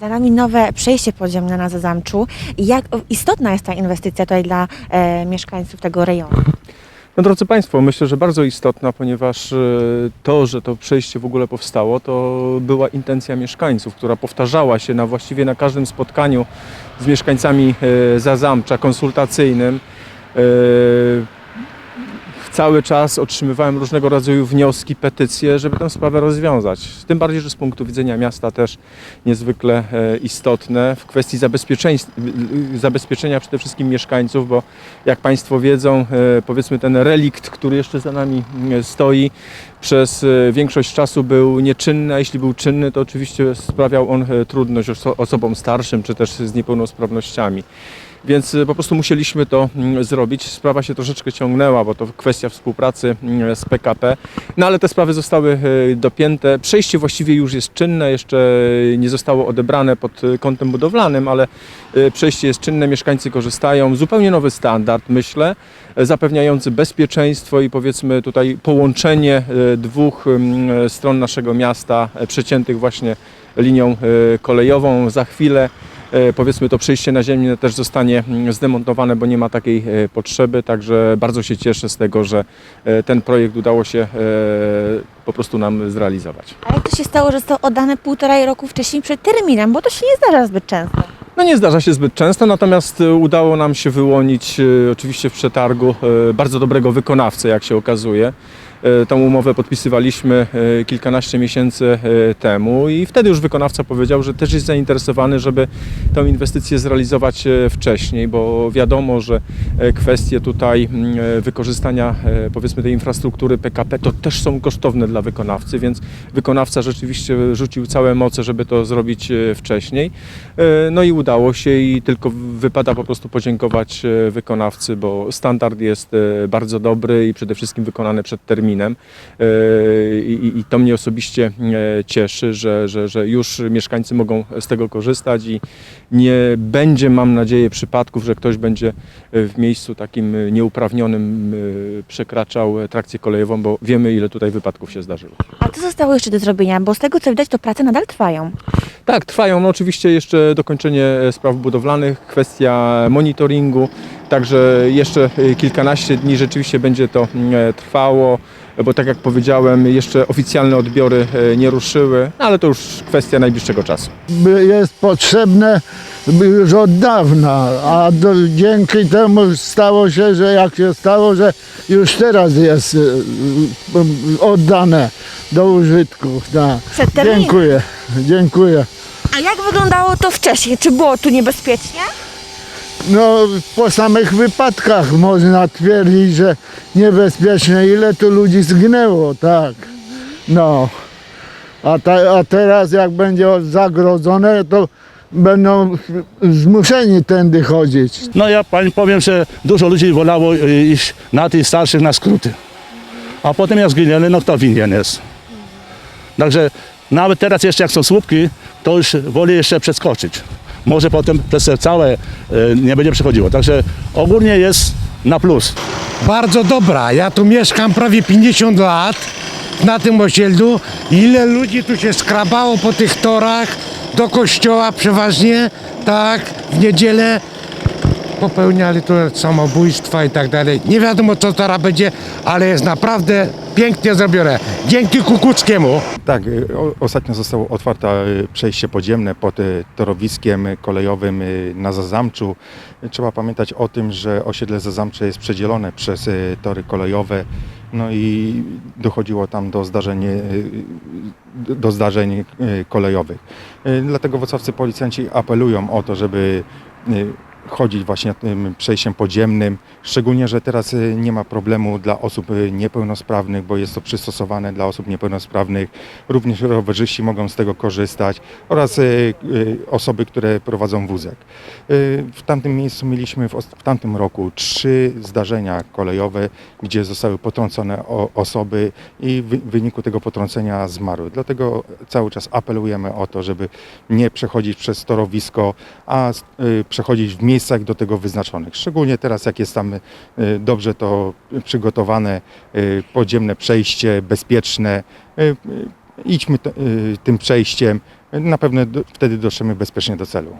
Za nami nowe przejście podziemne na Zazamczu. Jak istotna jest ta inwestycja tutaj dla e, mieszkańców tego rejonu? No drodzy Państwo, myślę, że bardzo istotna, ponieważ e, to, że to przejście w ogóle powstało, to była intencja mieszkańców, która powtarzała się na właściwie na każdym spotkaniu z mieszkańcami e, Zazamcza konsultacyjnym. Cały czas otrzymywałem różnego rodzaju wnioski, petycje, żeby tę sprawę rozwiązać. Tym bardziej, że z punktu widzenia miasta też niezwykle e, istotne w kwestii zabezpieczenia przede wszystkim mieszkańców, bo jak Państwo wiedzą, e, powiedzmy ten relikt, który jeszcze za nami e, stoi, przez większość czasu był nieczynny, a jeśli był czynny, to oczywiście sprawiał on trudność oso- osobom starszym czy też z niepełnosprawnościami. Więc e, po prostu musieliśmy to mm, zrobić. Sprawa się troszeczkę ciągnęła, bo to kwestia współpracy mm, z PKP. No ale te sprawy zostały e, dopięte. Przejście właściwie już jest czynne, jeszcze nie zostało odebrane pod kątem budowlanym, ale przejście jest czynne, mieszkańcy korzystają. Zupełnie nowy standard, myślę, zapewniający bezpieczeństwo i powiedzmy tutaj połączenie dwóch stron naszego miasta, przeciętych właśnie linią kolejową. Za chwilę powiedzmy to przejście naziemne też zostanie mm, zdemontowane, bo nie ma takiej e, potrzeby, także bardzo się cieszę z tego, że e, ten projekt udało się e, po prostu nam zrealizować. A jak to się stało, że zostało oddane półtora roku wcześniej przed terminem? Bo to się nie zdarza zbyt często. No nie zdarza się zbyt często, natomiast e, udało nam się wyłonić e, oczywiście w przetargu e, bardzo dobrego wykonawcę, jak się okazuje. E, Tą umowę podpisywaliśmy e, kilkanaście miesięcy e, temu i wtedy już wykonawca powiedział, że też jest zainteresowany, żeby tę inwestycję zrealizować wcześniej, bo wiadomo, że kwestie tutaj wykorzystania powiedzmy tej infrastruktury PKP to też są kosztowne dla wykonawcy, więc wykonawca rzeczywiście rzucił całe moce, żeby to zrobić wcześniej. No i udało się i tylko wypada po prostu podziękować wykonawcy, bo standard jest bardzo dobry i przede wszystkim wykonany przed terminem. E, I, i to mnie osobiście e, cieszy, że, że, że już mieszkańcy mogą z tego korzystać i nie będzie, mam nadzieję, przypadków, że ktoś będzie w miejscu takim nieuprawnionym e, przekraczał trakcję kolejową, bo wiemy, ile tutaj wypadków się zdarzyło. A co zostało jeszcze do zrobienia? Bo z tego co widać, to prace nadal trwają. Tak, trwają no oczywiście jeszcze dokończenie spraw budowlanych, kwestia monitoringu, także jeszcze kilkanaście dni rzeczywiście będzie to mm, trwało, bo tak jak powiedziałem, jeszcze oficjalne odbiory e, nie ruszyły, no, ale to już kwestia najbliższego czasu. jest potrzebne już od dawna, a do, dzięki temu stało się, że jak się stało, że już teraz jest y, y, oddane do użytku. Tak. Dziękuję, dziękuję. A jak wyglądało to wcześniej? Czy było tu niebezpiecznie? No po samych wypadkach można twierdzić, że niebezpieczne. Ile tu ludzi zginęło, tak. No. A, a teraz jak będzie zagrodzone, to będą zmuszeni tędy chodzić. No ja pani powiem, że dużo ludzi wolało y, iść na tych starszych na skróty. A potem jak zginęli, no kto winien jest. Także nawet teraz jeszcze jak są słupki, to już woli jeszcze przeskoczyć. Może potem przez całe y, nie będzie przechodziło. Także ogólnie jest na plus. Bardzo dobra. Ja tu mieszkam prawie 50 lat na tym osiedlu. Ile ludzi tu się skrabało po tych torach do kościoła przeważnie, tak, w niedzielę popełniali tu samobójstwa i tak dalej. Nie wiadomo co teraz będzie, ale jest naprawdę pięknie zrobione. Dzięki Kukuckiemu. Tak, y, o- ostatnio zostało otwarte y, przejście podziemne pod y, torowiskiem kolejowym na Zazamczu. Trzeba pamiętać o tym, że osiedle Zazamcze jest przedzielone przez tory kolejowe. No i dochodziło tam do zdarzeń, do zdarzeń kolejowych. Dlatego wrocławscy policjanci apelują o to, żeby chodzić właśnie tym przejściem podziemnym, szczególnie, że teraz y, nie ma problemu dla osób y, niepełnosprawnych, bo jest to przystosowane dla osób niepełnosprawnych. Również rowerzyści mogą z tego korzystać oraz y, osoby, które prowadzą wózek. W tamtym miejscu mieliśmy w, tamtym roku trzy zdarzenia kolejowe, gdzie zostały potrącone osoby i w wyniku tego potrącenia zmarły. Dlatego cały czas apelujemy o to, żeby nie przechodzić przez torowisko, a przechodzić w miejscach do tego wyznaczonych. Szczególnie teraz, jak jest tam y, dobrze to przygotowane y, podziemne przejście, bezpieczne. y, Idźmy tym przejściem, Na pewno wtedy dotrzemy bezpiecznie do celu.